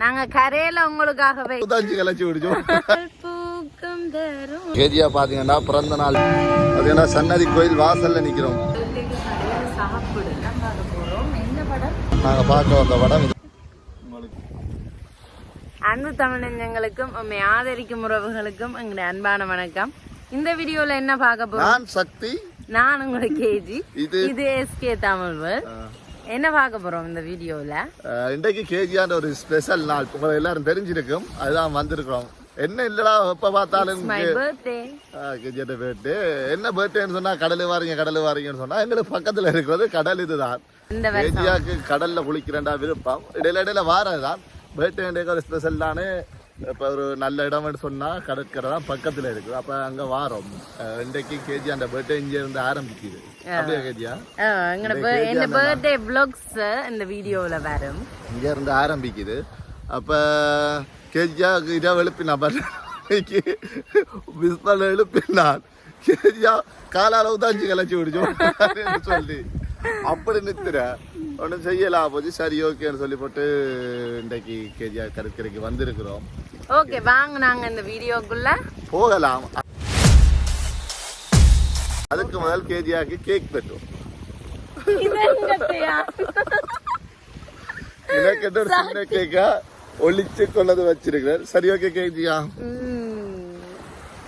நாங்க கரையில உங்களுக்காகவே. கலைச்சி விடுச்சோம் பூக்கம் தரும். கேஜியா பாத்தீங்கன்னா பிறந்த நாள். என்ன சன்னதி கோயில் வாசல்ல நிக்கிறோம். சாப்பிடு. பார்க்க போறோம். என்ன படம் நாங்க பார்க்க வந்த படம் அன்பு தமிழஞ்சங்களுக்கும் உண்மை ஆதரிக்கும் உறவுகளுக்கும் எங்களுடைய அன்பான வணக்கம். இந்த வீடியோல என்ன பார்க்க போறோம்? நான் சக்தி. நான் உங்களோட கேஜி. இது இது எஸ்கே தமிழ். என்ன பார்க்க போறோம் இந்த வீடியோல? இன்றைக்கு கேஜியான ஒரு ஸ்பெஷல் நாள். உங்களுக்கு எல்லாரும் தெரிஞ்சிருக்கும். அதுதான் வந்திருக்கிறோம். என்ன இல்லடா எப்ப பார்த்தாலும் கேஜியோட பேர்த்து என்ன பேர்த்டேன்னு சொன்னா கடல் வாரீங்க கடல் வாரீங்கன்னு சொன்னா எங்களுக்கு பக்கத்துல இருக்கிறது கடல் இதுதான். கேஜியாக்கு கடல்ல குளிக்கிறேன்டா விருப்பம். இடையில இடையில வாரதுதான் பேர்த்டே ஒரு ஸ்பெஷல் தானே இப்ப ஒரு நல்ல இடம்னு சொன்னா கடற்கரை தான் பக்கத்துல இருக்குது. அப்ப அங்க வாரோம். இன்றைக்கு கேஜி அந்த பேர்த்டே இங்க இருந்து ஆரம்பிக்குது. அப்படியே கேஜியா? எங்களோட பர்த்டே vlogs இந்த வீடியோல வரும். இங்க இருந்து ஆரம்பிக்குது. அப்ப கேஜியாவுக்கு இரவு எழுப்பினா பர்த்டேக்கு பிஸ்பல் எழுப்பினான் கேஜியா காலால உதாஞ்சி கலைச்சி விடுச்சோம் சொல்லி. அப்படி நித்துற ஒன்றும் செய்யலாம் போச்சு சரி ஓகேன்னு சொல்லி போட்டு இன்றைக்கு கேஜியா கடற்கரைக்கு வந்திருக்கிறோம். ஓகே வாங்க நாங்க இந்த வீடியோக்குள்ள. போகலாம். அதுக்கு முதல் கேஜியாக்கு கேக் பெற்றோம்? எனக்கு ஒரு சின்ன கேக்கா ஒளிச்சு கொண்டது வச்சிருக்கிறேன் சரி ஓகே கேஜியா.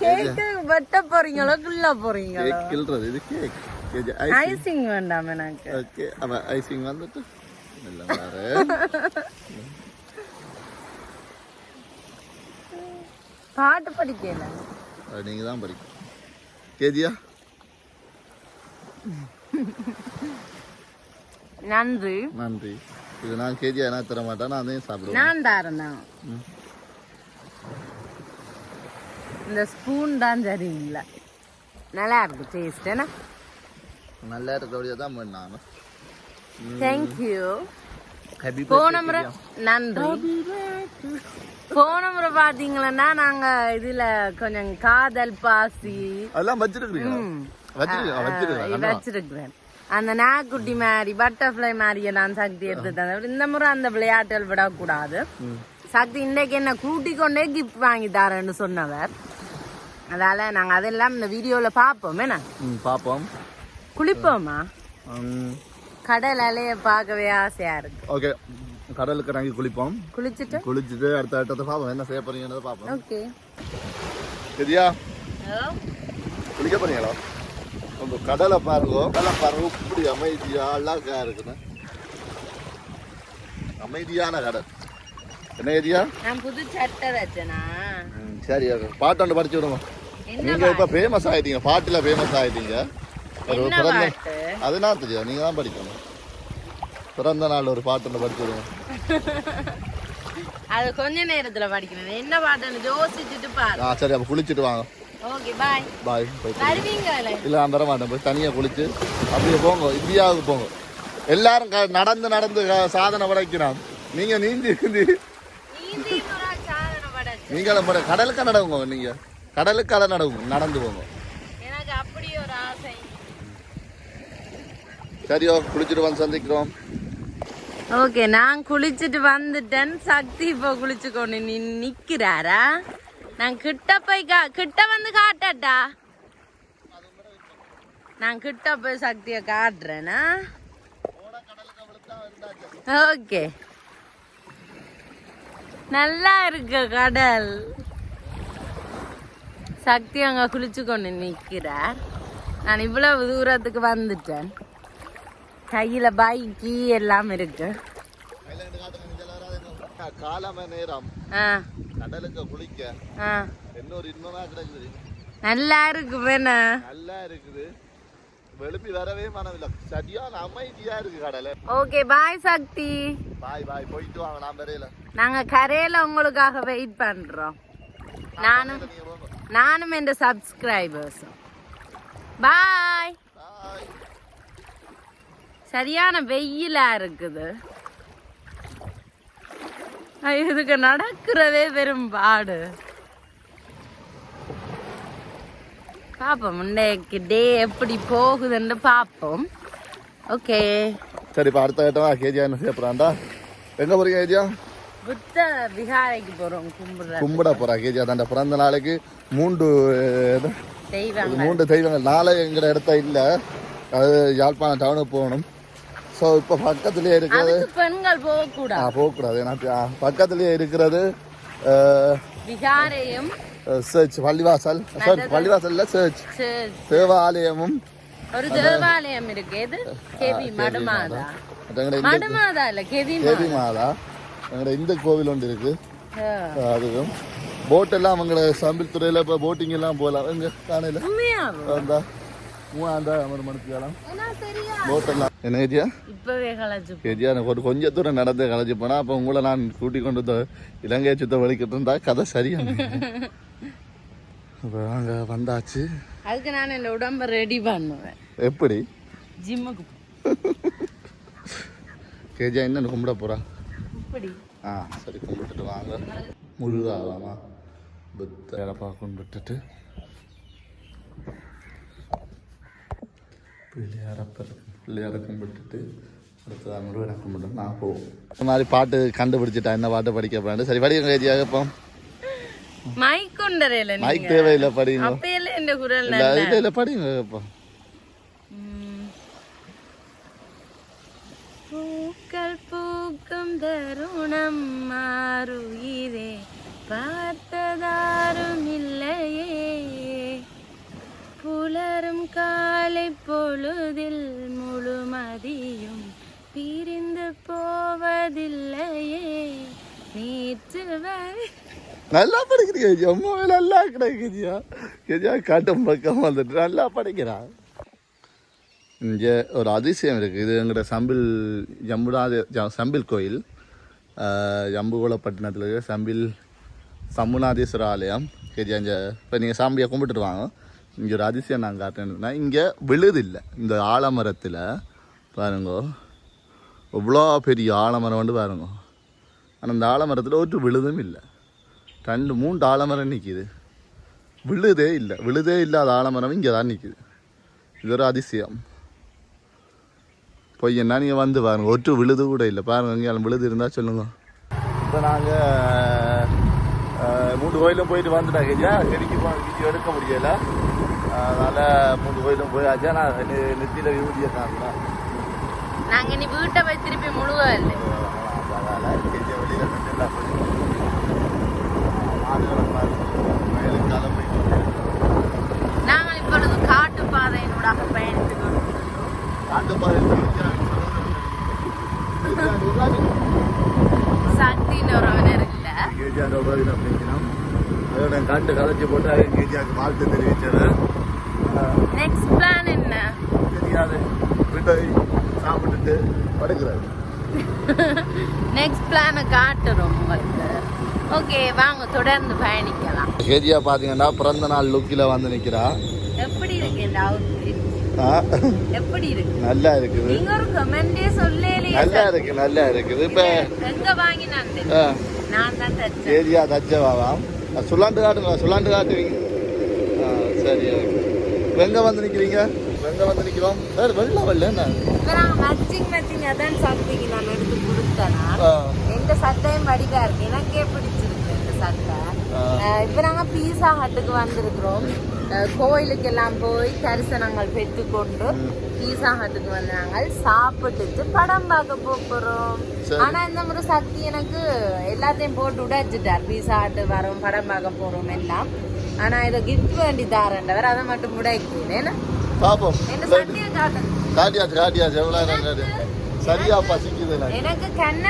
கேக்கு வெட்ட போறீங்களோ கிள்ள போறீங்களோ? கேக் கிள்றது இது கேக் கேஜி ஐசிங் வேண்டாம் எனக்கு ஓகே அவன் ஐசிங் வந்துட்டு இல்ல வேற பாட்டு படிக்கல அது நீங்க தான் படிக்கும் கேஜியா நன்றி நன்றி இது நான் கேஜியா என்ன தர மாட்டேன் நான் அதையும் சாப்பிடுவேன் நான் தாரேன் தான் ம். இந்த ஸ்பூன் தான் சரியில்லை நல்லா இருக்கு டேஸ்ட் என்ன நல்லா இருக்கபடியா தான் பண்ணான் தேங்க்யூ ஹாப்பி போன முறை நன்றி. போன முறை பாத்தீங்கன்னா நாங்க இதுல கொஞ்சம் காதல் பாசி. அதெல்லாம் வச்சிருக்கீங்க வச்சிருக்கிறேன். அந்த நாக்குட்டி மாதிரி பட்டர்ஃப்ளை மாதிரியே நான் சக்தி எடுத்து தந்தேன். இந்த முறை அந்த விளையாட்டுகள் விடக்கூடாது. சக்தி இன்னைக்கு என்ன கூட்டி கொண்டே கிஃப்ட் வாங்கி தரேன்னு சொன்னவர். அதால நாங்க அதெல்லாம் இந்த வீடியோல பாப்போம் என்ன? பார்ப்போம். குளிப்போமா? கடல் அலைய பார்க்கவே ஆசையா இருக்கு. ஓகே கடலுக்கு இறங்கி குளிப்போம். குளிச்சுட்டு? குளிச்சுட்டு அடுத்த இடத்த பார்ப்போம். என்ன செய்ய போறீங்கன்னு பார்ப்போம். ஓகே. சரியா குளிக்க போறீங்களா? உங்க கடலை பாருங்க. கடலை பாருங்க. இப்படி அமைதியா அழகா இருக்குன்னு. அமைதியான கடல். என்ன ஏரியா நான் புது சட்டை வச்சனா? சரி. பாட்டு ஒன்று படிச்சு விடுங்க. நீங்க இப்ப ஃபேமஸ் ஆயிட்டீங்க. பாட்டுல ஃபேமஸ் ஆயிட்டீங்க. பிறந்த அதெல்லாம் தெரியும் நீங்க தான் படிக்கணும். பிறந்த நாள் ஒரு பாட்டு ஒன்று படிச்சு விடுங்க அது கொஞ்ச நேரத்துல படிக்கணும். என்ன பாட்டுன்னு யோசிச்சுட்டு பாரு. ஆ சரி அப்போ குளிச்சுட்டு வாங்க. ஓகே பாய் பாய் போயிட்டு வருவீங்க இல்லை? நான் மாட்டேன். போய் தனியாக குளிச்சு அப்படியே போங்க. இந்தியாவுக்கு போங்க. எல்லாரும் நடந்து நடந்து சாதனை படைக்கிறான். நீங்க நீந்தி நீந்தி. நீங்களும் கடலுக்கு நடவுங்க நீங்க. கடலுக்கு கடை நடவுங்க. நடந்து போங்க. எனக்கு அப்படி ஒரு ஆசை சரியோ குளிச்சுட்டு வந்து சந்திக்கிறோம். ஓகே நான் குளிச்சுட்டு வந்துட்டேன். சக்தி இப்போ குளிச்சு கொண்டு நீ நிக்கிறாரா? நான் கிட்ட போய் கா கிட்ட வந்து காட்டட்டா? நான் கிட்ட போய் சக்தியை காட்டுறேனா? ஓகே நல்லா இருக்கு கடல். சக்தி அங்கே குளிச்சு கொண்டு நிக்கிறார். நான் இவ்வளவு தூரத்துக்கு வந்துட்டேன். கையில பைக்கி எல்லாம் இருக்கு. காலம நேரம் ஆ. கடலுக்கு குளிக்க ஆ. இன்னொரு இன்பமா கிடக்குது. நல்லா இருக்கு வேணா நல்லா இருக்குது. வெளுப்பி வரவே மனமில்ல. சரியான அமைதியா இருக்கு கடலை. ஓகே பாய் சக்தி. பாய் பாய் போயிட்டு வாங்க நான் வரையில நாங்க கரையில உங்களுக்காக வெயிட் பண்றோம். நானும் நானும் என் சப்ஸ்கிரைபர்ஸும் பாய் சரியான வெயிலா இருக்குது. இதுக்கு நடக்கிறதே பெரும் பாடு. பாப்போம் இன்னைக்கு டே எப்படி போகுதுன்னு பாப்போம். ஓகே சரி இப்போ அடுத்த கட்டமா கேஜியா என்ன செய்ய போறான்டா? எங்க போறீங்க கேஜியா புத்த விகாரைக்கு போறோம் கும்பிடுற கும்பிட போறா கேஜி அதாண்ட பிறந்த நாளைக்கு மூன்று மூன்று தெய்வங்கள். நாளை எங்கட இடத்த இல்ல. அது யாழ்ப்பாணம் டவுனுக்கு போகணும். ஸோ இப்போ பக்கத்துலயே இருக்கிறது. பெண்கள் போக ஆ கூடாது போகக்கூடாது ஏன்னா பக்கத்துலயே இருக்கிறது விகாரையும் சர்ச் பள்ளிவாசல். சர்ச் பள்ளிவாசல்ல சர்ச் தேவாலயமும். ஒரு தேவாலயம் இருக்கு. எது? கெவி மடுமாதா மடுமாதா இல்ல கெவி தேவி மாதா. எங்கட இந்த கோவில் ஒன்று இருக்கு. அதுவும். போட் எல்லாம் எங்கட சம்பில் துறையில இப்போ போட்டிங் எல்லாம் போகலாம். எங்க காணையில. என்ன போ. கேஜியா எனக்கு ஒரு கொஞ்ச தூரம் நடந்து கலைஞ்சு போனா அப்போ உங்களை நான் கூட்டி கொண்டு வந்து இலங்கை சுத்த வலிக்கிட்டு இருந்தா கதை சரியா? அப்போ அங்கே வந்தாச்சு. அதுக்கு நான் இந்த உடம்ப ரெடி பண்ணுவேன். எப்படி? ஜிம்முக்கு என்ன கும்பிட போறா? இப்படி. ஆ சரி கும்பிட்டுட்டு வாங்க. முழுதாவாமா புத்த இறப்பா கும்பிட்டுட்டு பிள்ளையார பிள்ளையார கும்பிட்டுட்டு அடுத்ததாக முருகனை கும்பிட்டு நான் போவோம். இந்த மாதிரி பாட்டு கண்டுபிடிச்சிட்டா என்ன பாட்டு படிக்க போறேன் சரி படிக்க கேஜியாக இப்போ. மைக் கொண்டறையில மைக் தேவையில்லை படிங்க. அப்பையில இந்த குரல் இல்லை இல்லை இல்லை படிங்க இப்போ. பூக்கள் பூக்கும் தருணம் மாறுயிரே பார்த்ததாரும் இல்லையே புலரும் காலை பொழுதில் முழுமதியும் பிரிந்து போவதில்லையே. நேற்று நல்லா படிக்கிறீங்க ஜம்மு நல்லா கிடைக்குதியா? கேஜியா காட்டும் பக்கம் வந்துட்டு நல்லா படிக்கிறா. இங்கே ஒரு அதிசயம் இருக்குது இது எங்களோட சம்பில் ஜம்புநாத ஜ- சம்பில் கோயில் ஆஹ், இருக்கிற சம்பில் சம்முநாதீஸ்வர ஆலயம். கேஜியா இங்கே இப்போ நீங்கள் சாம்பியை கும்பிட்டுருவாங்க இங்கே ஒரு அதிசயம் நான் காட்டுறேன்னா இங்கே விழுது இல்லை இந்த ஆலமரத்தில் பாருங்க. இவ்வளோ பெரிய ஆலமரம் வந்து பாருங்க. ஆனால் இந்த ஆலமரத்தில் ஒரு விழுதும் இல்லை. ரெண்டு மூன்று ஆலமரம் நிற்கிது விழுதே இல்லை. விழுதே இல்லாத ஆலமரம் இங்கே தான் நிற்கிது இது ஒரு அதிசயம். போய் என்ன நீங்கள் வந்து பாருங்க. ஒற்று விழுது கூட இல்லை. பாருங்க எங்கேயாலும் விழுது இருந்தால் சொல்லுங்க. இப்போ நாங்கள் மூன்று கோயிலும் போயிட்டு வந்துட்டாங்க கேஜா செடிக்கு வீடியோ எடுக்க முடியலை. அதனால் மூன்று கோயிலும் போயாச்சா. நான் நெத்தியில் வீடியோ காரணம் நாங்க நீ வீட்டை போய் திருப்பி கிளம்பி நாங்கள் இப்பொழுது காட்டு பாதையினூடாக கொண்டிருக்கிறோம். சக்தின்னு உறவினர் இல்ல. காட்டு கலைச்சி போட்டு கேஜியாக்கு வாழ்த்து தெரிவிச்சது நெக்ஸ்ட் பிளான் என்ன? தெரியாது. வீட்டை சாப்பிட்டுட்டு படுக்கிறாரு. நெக்ஸ்ட் பிளானை காட்டுறோம் உங்களுக்கு. ஓகே வாங்க தொடர்ந்து பயணிக்கலாம். கேஜியா பார்த்தீங்கன்னா பிறந்த நாள் லுக்கில் வந்து நிற்கிறா எப்படி இருக்கு இந்த அவுட்ஃபிட் ஆ, எப்படி இருக்கு? நல்லா இருக்குது. நீங்க ஒரு கமெண்டே சொல்லலையே நல்லா இருக்கு நல்லா இருக்குது. இப்போ எங்க வாங்கினான் ஆ, நான் தான் தச்சேன். கேஜியா தச்சவாவா சொல்லாண்டு காட்டுங்க சொல்லாண்டு காட்டுவீங்க. சரி ஓகே. எங்கே வந்து நிற்கிறீங்க எங்கே வந்து நிற்கிறோம் சார் வெள்ளம் வெள்ள என்ன? மேட்சிங் மேட்சிங் அதான் சக்திக்கு நான் எடுத்து கொடுத்தேனா. எந்த சட்டையும் வடிவா இருக்கு? எனக்கே பிடிச்சிருக்கு இந்த சட்டை. இப்ப நாங்க பீஸா ஹட்டுக்கு வந்திருக்கிறோம். அஹ் கோயிலுக்கு எல்லாம் போய் தரிசனங்கள் பெற்றுக்கொண்டு பீஸா ஹட்டுக்கு வந்து நாங்கள் சாப்பிட்டுட்டு படம் பார்க்க போறோம். ஆனா இந்த முறை சக்தி எனக்கு எல்லாத்தையும் போட்டு உடைச்சிட்டார். பீஸா ஹட்டு வரோம் படம் பார்க்க போறோம் எல்லாம். ஆனா இதை கிஃப்ட் வேண்டி தாரண்டவர் அதை மட்டும் உடைக்கல ஏன்னா காட்டு? காட்டியாச்சு காட்டியாச்சு. எவ்வளோ நேரம் காட்டு சரியா பசிக்குது எனக்கு. கண்ண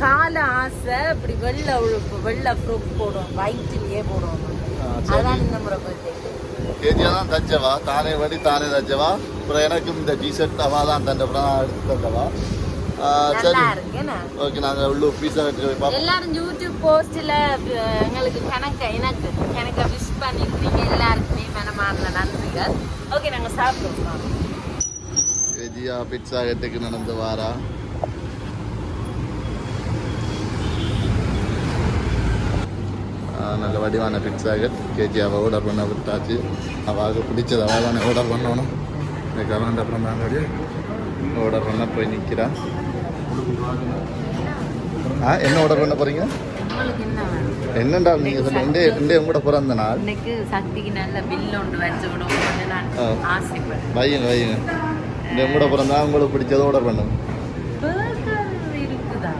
கால ஆசை இப்படி வெள்ளை உழுப்பு வெள்ளை ஃப்ரூட் போடும் வயிற்றுலயே போடும் அதான் இந்த முறை பர்த்டே கேஜியா தான் தச்சவா? தானே வடி தானே தச்சவா? அப்புறம் எனக்கும் இந்த டிஷர்ட் அவா தான் நான் எடுத்து தந்தவா சரி. ஓகே நாங்கள் உள்ளூர் பீஸா பார்ப்போம். எல்லாரும் யூடியூப் போஸ்ட்ல எங்களுக்கு கணக்கு எனக்கு எனக்கு விஷ் பண்ணிருக்கீங்க. எல்லாருக்குமே மனமார்ந்த நன்றிகள். ஓகே நாங்க சாப்பிடுவோம். கேஜியா பிட்சா நடந்து வாரா? நல்ல வடிவான பிட்சா கட் கேஜியாவை ஆர்டர் பண்ண விட்டாச்சு. அவாவுக்கு பிடிச்சது அவள் தானே ஆர்டர் பண்ணணும். இந்த கலண்ட அப்புறம் தாங்க ஆர்டர் பண்ண போய் நிற்கிறா ஆ என்ன ஆர்டர் பண்ண போறீங்க? என்னண்டா நீங்க சொல்ல இந்த இந்த உங்களோட பிறந்த நாள். இன்னைக்கு சக்திக்கு நல்ல பில் ஒன்று வச்சு விடுவோம்னு நான். ஆசைப்படுறேன். வையுங்க வையுங்க. இந்த உங்களோட பிறந்த நாள் உங்களுக்கு பிடிச்சதை ஆர்டர் இருக்குதா?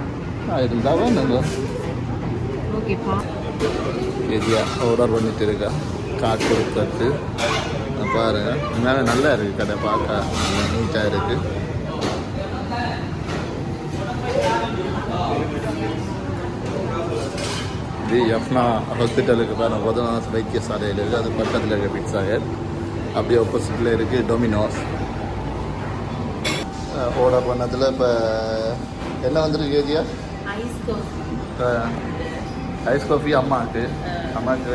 ஆ இருந்தா வேணுங்க. கேஜியா ஆர்டர் பண்ணிட்டு இருக்கா. கார்டு கொடுத்து பாருங்க. உண்மையாவே நல்லா இருக்கு கடை பார்க்க நல்லா நீட்டாக இருக்கு. இது எஃப்னா ஹாஸ்பிட்டலுக்கு பாருங்க பொதுவான வைத்தியசாலையில் இருக்குது அது பக்கத்தில் இருக்க பிட்சா ஹெட் அப்படியே ஆப்போசிட்டில் இருக்குது டொமினோஸ் ஆர்டர் பண்ணதில் இப்போ என்ன வந்துருக்கு கேஜியா ஐஸ் கோஃபி ஐஸ் காஃபி அம்மாவுக்கு அம்மாவுக்கு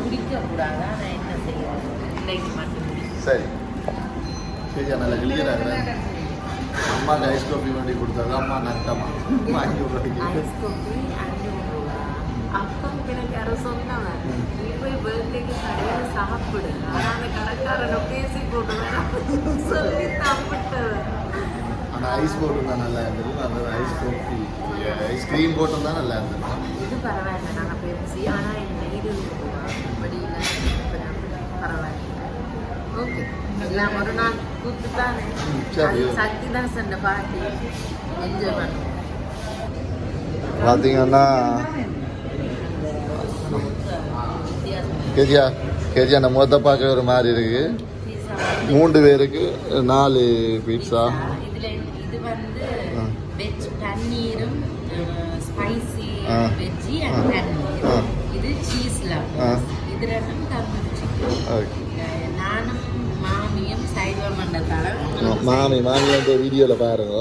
குடிக்க சரி. சரியா நல்ல கிளியராக அம்மாவுக்கு ஐஸ் காஃபி வண்டி கொடுத்தாங்க அம்மா நட்டமா வாங்கி அக்காவுக்கு எனக்கு யாரோ சொன்னவன் நீ போய் பர்த்டேக்கு கடையில் சாப்பிடு. ஆனால் அந்த கடைக்காரனை பேசி போட்டு சொல்லி சாப்பிட்டவன் ஆனால் ஐஸ் போட்டு தான் நல்லா இருந்தது. அந்த ஐஸ் காஃபி ஐஸ்கிரீம் போட்டு தான் நல்லா இருந்தது. இது பரவாயில்ல. நாங்கள் பெப்சி ஆனால் என்ன இது படியில் பரவாயில்ல. ஓகே எல்லாம் ஒரு நாள். கூத்து தானே ம், சரி. சக்தி தான் சொன்ன பாட்டி என்ஜாய் பண்ணுவோம் பார்த்தீங்கன்னா கேஜியா கேஜியா அந்த முகத்தை பார்க்க ஒரு மாதிரி இருக்கு மூன்று பேருக்கு நாலு பீட்சா இதுல இது வந்து. வெஜ் பன்னீரும் ஸ்பைசி ஆ. வெஜ்ஜி அண்ட் பன்னீர் ஆ. இது சீஸ்ல ஆ. இது ரெண்டும் தந்தூரி சிக்கன் ஓகே மாமி மாமி வந்து வீடியோவில் பாருங்க.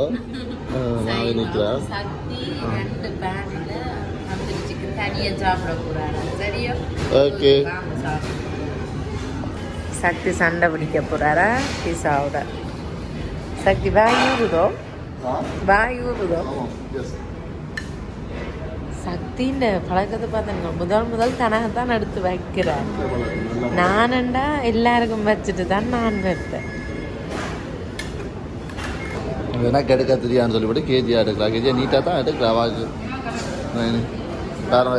ஆ, மாமி நிற்கிறா சக்தி ரெண்டு பேனில் தந்தூரி சிக்கன் தனியாக சாப்பிட போறாரு. சரியா? ஓகே. சக்தி சண்டை பிடிக்க போறாரா? பிசாவோட சக்தி வாய் ஊறுதோ வாய் ஊறுதோ சக்தின்ற பழக்கத்தை பார்த்தேங்க முதல் முதல் தனகத்தான் எடுத்து வைக்கிறேன் நானண்டா எல்லாருக்கும் வச்சுட்டு தான் நான் வைப்பேன். எனக்கு எடுக்க தெரியாதுன்னு சொல்லிவிட்டு கேஜியாக எடுக்கலாம் கேஜியா நீட்டாக தான் எடுக்கலாம் வாக்கு வேறு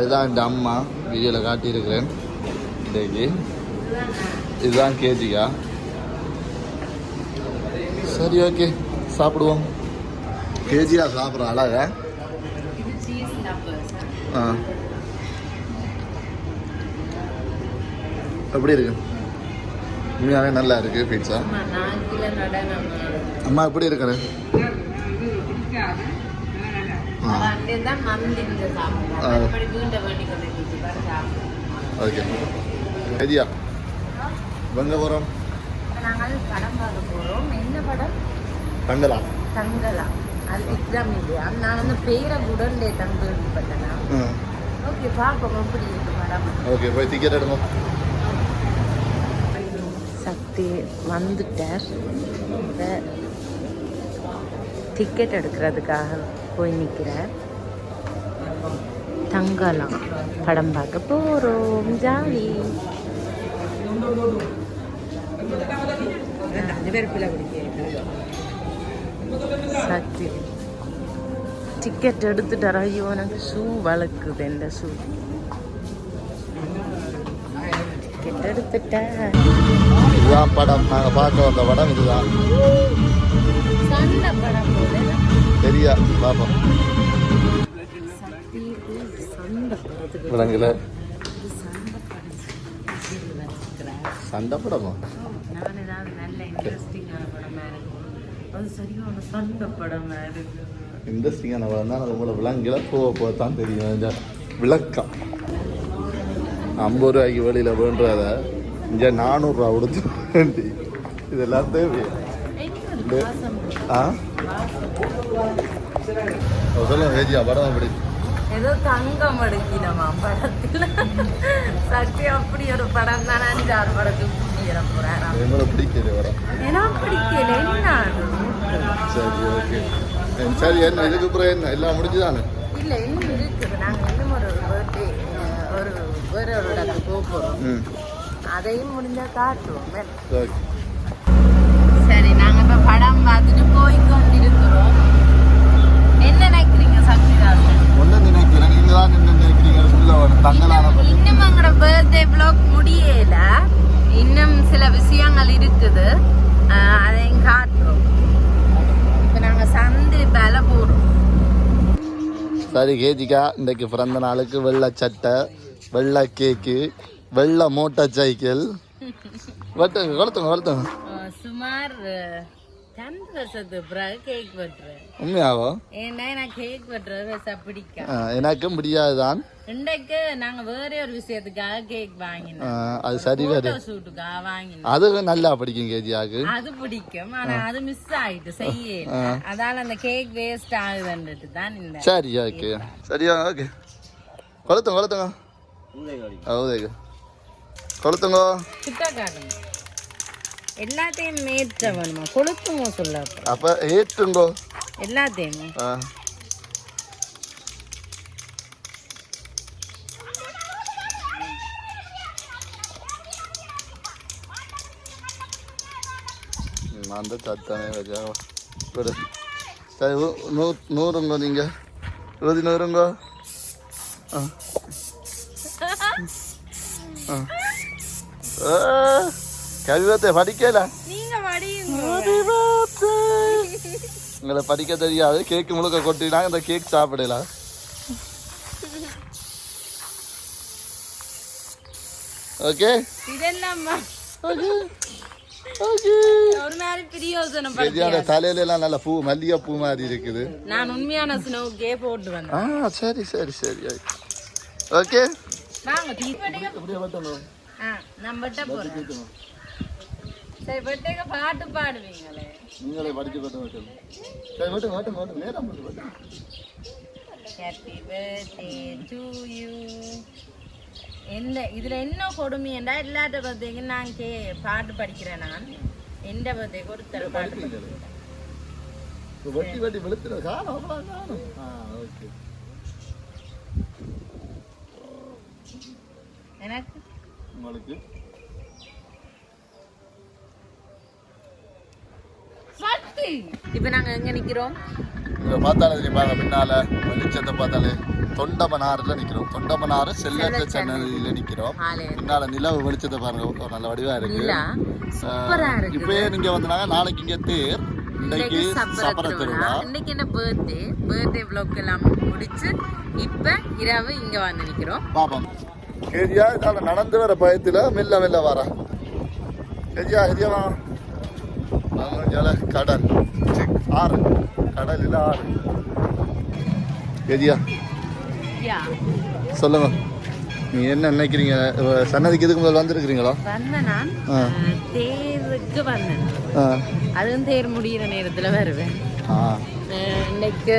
இதுதான் இந்த அம்மா வீடியோவில் காட்டியிருக்கிறேன். இன்றைக்கு இதுதான் கேஜியா? சரி ஓகே. சாப்பிடுவோம். கேஜியா சாப்பிட்ற அழகா? ஆ. எப்படி இருக்கு? உண்மையாகவே நல்லா இருக்குது பீட்சா அம்மா எப்படி இருக்கிற ஓகே. போகிறோம் இப்ப நாங்கள் படம் பார்க்க போகிறோம் என்ன படம்? தங்கலாம் தங்கலா. அது விக்ரம் இல்லையா? நான் பேரை உடனே தான் கேள்விப்பட்டேனா ஓகே பார்ப்போம். எப்படி இருக்கு படம்? ஓகே போய் டிக்கெட் எடுங்க சக்தி வந்துட்டார். டிக்கெட் எடுக்கிறதுக்காக போய் நிற்கிறார் தங்கலாம். படம் பார்க்க போகிறோம் ஜாலி. சக்தி டிக்கெட் எடுத்துட்டார் ஐயோ எனக்கு ஷூ வளர்க்குது இந்த ஷூ டிக்கெட் எடுத்துட்டேன். இதுதான் படம். நாங்கள் பார்க்க வந்த படம் இதுதான். சரியா சக்தி இது சண்டை இது படமா? நான் ஏதாவது நல்ல இன்ட்ரெஸ்டிங்கான படமா இருக்கும் அது சரியான சண்டை படமா இருக்கு இன்ட்ரெஸ்டிங்கான படம் தான் உங்களை விலங்குல போக போக தான் தெரியும் விளக்கம். ஐம்பது ரூபாய்க்கு வெளியில் வேண்டுறத இங்கே நானூறுரூவா கொடுத்து வேண்டி. இதெல்லாம் ஏதோ தங்கம் எடுக்கணுமா படத்துல. சக்தி அப்படி ஒரு படம் தான். அஞ்சாறு படத்துக்கு கூட்டிட போறாராம் பிடிக்குது படம் ஏன்னா பிடிக்கல. என்ன? சரி ஓகே சரி என்ன? இதுக்கு அப்புறம் என்ன? எல்லாம் முடிஞ்சுதானே? இல்ல இன்னும் இருக்குது. நாங்க இன்னும் ஒரு பர்த்டே ஒரு வேற ஒரு இடத்துக்கு போக போறோம். ம். அதையும் முடிஞ்சா காட்டுவோம். ஓகே படம் பார்த்துட்டு போய்கொண்டிருக்கிறோம் என்ன நினைக்கிறீங்க சக்திதாசன் ஒன்றும் நினைக்கிறேன் நீங்க தான் என்ன நினைக்கிறீங்க சொல்ல இன்னும் எங்களோட பர்த்டே vlog முடியல இன்னும் சில விஷயங்கள் இருக்குது அதையும் காட்டுறோம் இப்போ நாங்க சந்திரி பேல போறோம் சரி கேஜிக்கா இன்றைக்கு பிறந்த நாளுக்கு வெள்ளை சட்டை வெள்ளை கேக்கு வெள்ளை மோட்டார் சைக்கிள் வட்டுங்க கொளுத்துங்க கொளுத்துங்க. ஆஹ் சுமார் ரெண்டு வருஷத்துக்கு பிறகு கேக் வெட்டுறேன். உண்மையாவோ? ஏன்னா நான் கேக் வெட்டுறது பெருசா பிடிக்கும் எனக்கும் முடியாதுதான். இன்றைக்கு நாங்க வேற ஒரு விஷயத்துக்காக கேக் வாங்கினோம். அது சரி வேற. ஷூட்டுக்காக வாங்கினோம். அது நல்லா பிடிக்கும் கேஜியாக்கு அது பிடிக்கும் ஆனா அது மிஸ் ஆயிட்டு செய்ய அதால அந்த கேக் வேஸ்ட் ஆகுதுன்றது தான் இந்த சரியா கொளுத்துங்க கொளுத்துங்க. ஓதேங்க கொளுத்துங்க. எல்லாத்தையும் ஏற்ற வேணுமா கொழுக்குங்க சொல்ல அப்ப ஏற்றுங்கோ. எல்லாத்தையும். அந்த சத்தானே வச்சா சரி நூ நூறுங்க நீங்கள் இருபது நூறுங்க. ஆ. ஆ. கவிவத்தை படிக்கல? உங்களை படிக்க தெரியாது. கேக் முழுக்க கொட்டினா இந்த கேக் சாப்பிடலாம் ஓகே தலையில எல்லாம் நல்ல பூ மல்லிகை பூ மாதிரி இருக்குது. நான் உண்மையான ஸ்னோக்கே போட்டு வந்தேன். ஆ சரி சரி சரி. ஓகே வாங்க அப்படியே ஆ சரி பாட்டு பாடுவீங்களே. நீங்களே படிச்சு பார்த்தோம் மட்டும் சரி மட்டும் மட்டும் மட்டும் நேரம் மட்டும் மட்டும் ஹாப்பி பர்த்டே டு யூ எந்த இதுல என்ன கொடுமையண்டா இல்லாட்ட பர்த்டேக்கு நான் கே பாட்டு படிக்கிறேன் நான். எந்த பர்த்டே ஒருத்தர் பாட்டு. வெட்டி வெட்டி வெளுத்துறது காணும் காணும் ஆ ஓகே எனக்கு? உங்களுக்கு? இப்ப நாங்க எங்க நிக்கிறோம்? இதை பார்த்தாலே தெரியுமாங்க பின்னால வெளிச்சத்தை பார்த்தாலே தொண்டமனாறுல நிக்கிறோம். தொண்டமனாறு செல்லத்த சென்னையில நிக்கிறோம். பின்னால நிலவு வெளிச்சத்தை பாருங்க ஒரு நல்ல வடிவா இருக்கு. இல்ல சூப்பரா இருக்கு இப்பயே நீங்க வந்தாங்க நாளைக்கு இங்க தேர் இன்னைக்கு சப்பர திருவிழா. இன்னைக்கு என்ன பர்த்டே பர்த்டே vlog எல்லாம் முடிச்சு இப்ப இரவு இங்க வந்து நிக்கிறோம். பாப்போம். கேஜியா இதால நடந்து வர பயத்துல மெல்ல மெல்ல வர. கேஜியா ஹெரியா ஜல கடல். ஆறு. கடல் இல்ல ஆறு. கேஜியா யா. சொல்லுங்க. நீங்க என்ன நினைக்கிறீங்க? சன்னதிக்கு இதுக்கு முதல்ல வந்திருக்கிறீங்களா? வந்த நான் தேருக்கு வந்தேன். அதுவும் தேர் முடியிற நேரத்துல வருவேன். இன்னைக்கு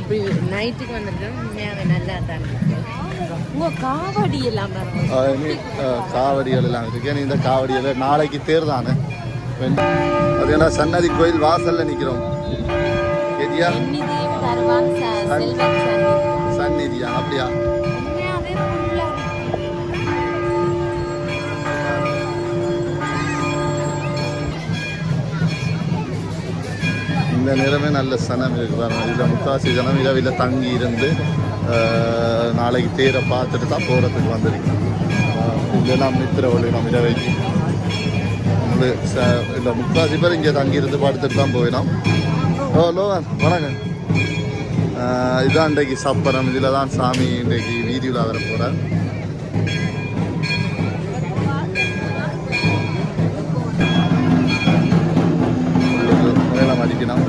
இப்படி நைட்டுக்கு வந்துட்டோம் உண்மையாவே நல்லா தான் காவடி எல்லாம் காவடிகள் எல்லாம் இருக்கு. நீ இந்த காவடிகள் நாளைக்கு தேர் தானே அது என்ன சன்னதி கோயில் வாசல்ல நிக்கிறோம். கேட்டியா. சந்நிதியா? அப்படியா. இந்த நேரமே நல்ல சனம் இருக்கு பாருங்க. இதில் முக்காசி ஜனம் இரவில் தங்கி இருந்து நாளைக்கு தேரை பார்த்துட்டு தான் போகிறதுக்கு வந்திருக்கோம். இல்லைலாம் நித்திர ஒழிக்கணும் இரவைக்கு நம்மளு ச இல்லை முக்காசி பேர் இங்கே தங்கியிருந்து இருந்து தான் போயிடும் ஓ லோகன் வணக்கம் இதுதான் இதான் இன்றைக்கு சப்பரம் இதில் தான் சாமி இன்றைக்கு வீதியில் வர போகிறேன் மேளம் அடிக்கணும்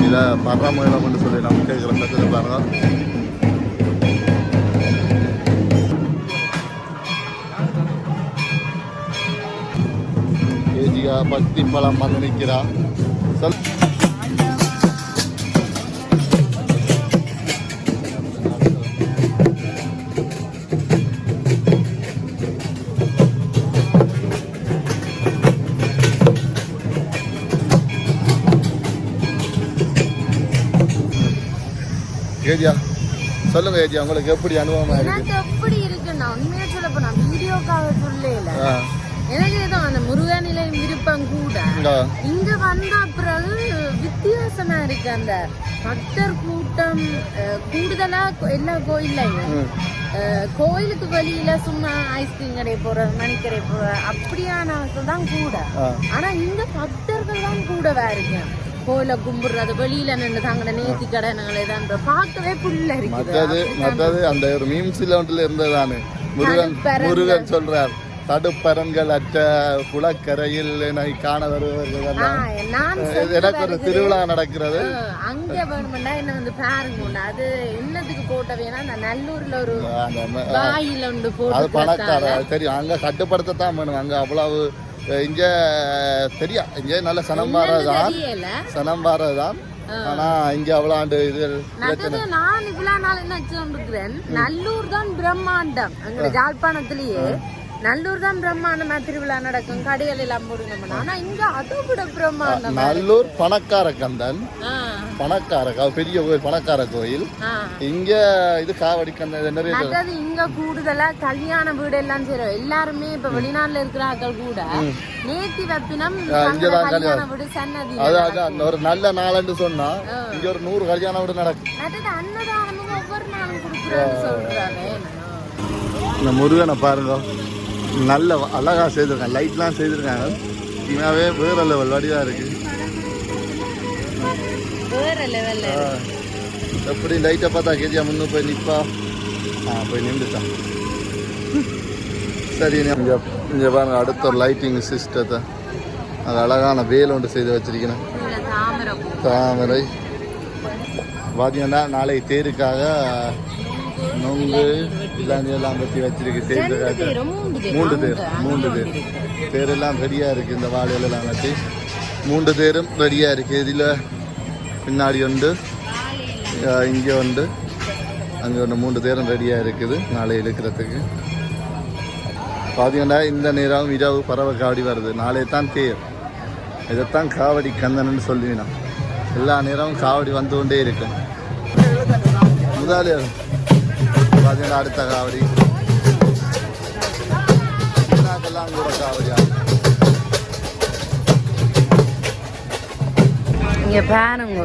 இதை பர்ற மேளம் கொண்டு சொல்லி நம்ம கேட்குற பக்கத்தில் பாருங்கள் கேஜியா பக்தி பழம் வந்து சொல் ஏஜியா சொல்லுங்க ஏஜியா உங்களுக்கு எப்படி அனுபவமா இருக்கு எப்படி இருக்குன்னா உண்மையா சொல்ல போனா வீடியோக்காக சொல்லல எனக்கு ஏதோ அந்த முருகனிலை விருப்பம் கூட. இங்க வந்த பிறகு வித்தியாசமா இருக்கு அந்த பக்தர் கூட்டம் கூடுதலா எல்லா கோயில்லையும். கோயிலுக்கு வெளியில சும்மா ஐஸ்கிரீம் கடை போற மணிக்கடை போற அப்படியான தான் கூட. ஆனா இங்க பக்தர்கள் தான் கூடவா இருக்கு. கோயில கும்பிடுறது வெளியில நின்று தாங்க நேர்த்தி கடன்கள் ஏதான்ற பார்க்கவே மற்றது மற்றது அந்த ஒரு மீம்ஸ்ல ஒன்றில் இருந்ததானு முருகன். முருகன் சொல்றார். தடுப்பரன்கள் அற்ற குளக்கரையில் என்னை காண வருவர்கள் எனக்கு ஒரு திருவிழா நடக்கிறது. அங்க வேணுமெண்டா என்ன வந்து பாருங்க அது என்னத்துக்கு போட்டவேனா அந்த நல்லூர்ல ஒரு அது பணக்கார தெரியும். அங்க கட்டுப்படுத்தத்தான் வேணும். அங்க அவ்வளவு இங்க தெரியும். இங்க நல்ல சனம் தெரியல. சனம் வாரதான் ஆனா இங்க அவ்வளவு ஆண்டு இது நான் இவ்வளவு நாள் என்ன வச்சுருக்கிறேன் நல்லூர் தான் பிரம்மாண்டம். எங்க ஜாழ்ப்பாணத்திலேயே நல்லூர் தான் பிரம்மாண்டமா திருவிழா நடக்கும். கடைகள் எல்லாம் போடுங்க ஆனா இங்க அதை விட பிரம்மாண்டம் நல்லூர் பணக்கார கந்தன். பணக்கார பெரிய கோயில் பணக்கார கோயில். இங்க இது காவடி கந்தன் நிறைய மற்றது இங்க கூடுதலா கல்யாண வீடு எல்லாம் செய்யறோம் எல்லாருமே இப்ப வெளிநாட்டுல இருக்கிற ஆட்கள் கூட நேத்தி வெப்பினம் இங்கதான் கல்யாண வீடு சன்னதி அது அது அந்த ஒரு நல்ல நாள்னு சொன்னா இங்க ஒரு நூறு கல்யாணம் கூட நடக்கும். மற்றது அன்னதானமும் ஒவ்வொரு நாளும் கொடுக்குறேன்னு சொல்றாங்க. இந்த முருகனை பாருங்க. நல்ல வ- அழகா செய்திருக்காங்க. லைட்லாம் செய்திருக்காங்க. உண்மையாவே வேற லெவல் வடிவா இருக்கு. வேற லெவல்ல ஆ. எப்படி லைட்டை பார்த்தா கேஜியா முன்னு போய் நிப்பா? ஆ போய் நின்றுட்டான் சரி இங்க இங்க பாருங்க அடுத்த ஒரு லைட்டிங் சிஸ்டத்தை அது அழகான வேல் ஒன்று செய்து பூ. தாமரை. பார்த்தீங்கன்னா நாளை தேருக்காக நொங்கு எல்லாம் பற்றி வச்சிருக்கு தேர் மூன்று தேர் மூன்று தேர். தேரெல்லாம் ரெடியாக இருக்குது இந்த வாழையிலலாம் வச்சு. மூன்று தேரும் ரெடியாக இருக்குது இதில் பின்னாடி உண்டு இங்கே உண்டு அங்கே ஒன்று. மூன்று தேரும் ரெடியாக இருக்குது நாளை இழுக்கிறதுக்கு. பார்த்தீங்கன்னா இந்த நேரம் இரவு பறவை காவடி வருது. நாளை தான் தேர். இதைத்தான் காவடி கந்தனன்னு சொல்லுவீனா. எல்லா நேரமும் காவடி வந்து கொண்டே இருக்கும் முதலாளி பார்த்தீங்கன்னா அடுத்த காவடி. இதெல்லாம் கூட காவடியா? இங்க பாருங்க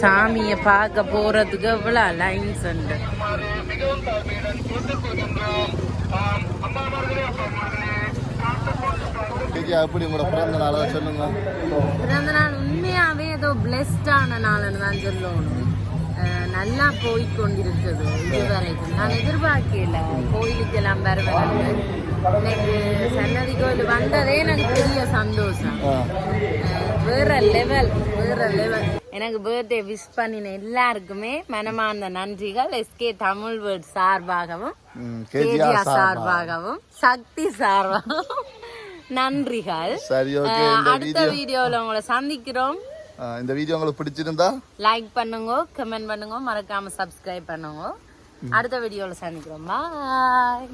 சாமிய பார்க்க போறதுக்கு எவ்வளவு லைன்ஸ் உண்டு. எப்படி உங்களோட பிறந்த நாளை சொல்லுங்க. பிறந்த நாள் உண்மையாவே ஏதோ பிளெஸ்டான நாள்னு தான் சொல்லணும் நல்லா போய் கொண்டிருக்குது இதுவரைக்கும். நான் எதிர்பார்க்கல கோயிலுக்கு எல்லாம் வருவேன் எனக்கு சன்னதி கோயில் வந்ததே எனக்கு பெரிய சந்தோஷம். வேற லெவல் வேற லெவல் எனக்கு பர்த்டே விஷ் பண்ணின எல்லாருக்குமே மனமார்ந்த நன்றிகள். எஸ்கே தமிழ் வேர்ட் சார்பாகவும் கேஜிஆர் சார் சார்பாகவும் சக்தி சார்பாகவும் நன்றிகள். அடுத்த வீடியோல உங்களை சந்திக்கிறோம். இந்த வீடியோ உங்களுக்கு பிடிச்சிருந்தா லைக் பண்ணுங்க கமெண்ட் பண்ணுங்க மறக்காம சப்ஸ்கிரைப் பண்ணுங்க. அடுத்த வீடியோல சந்திக்கிறோம். பாய்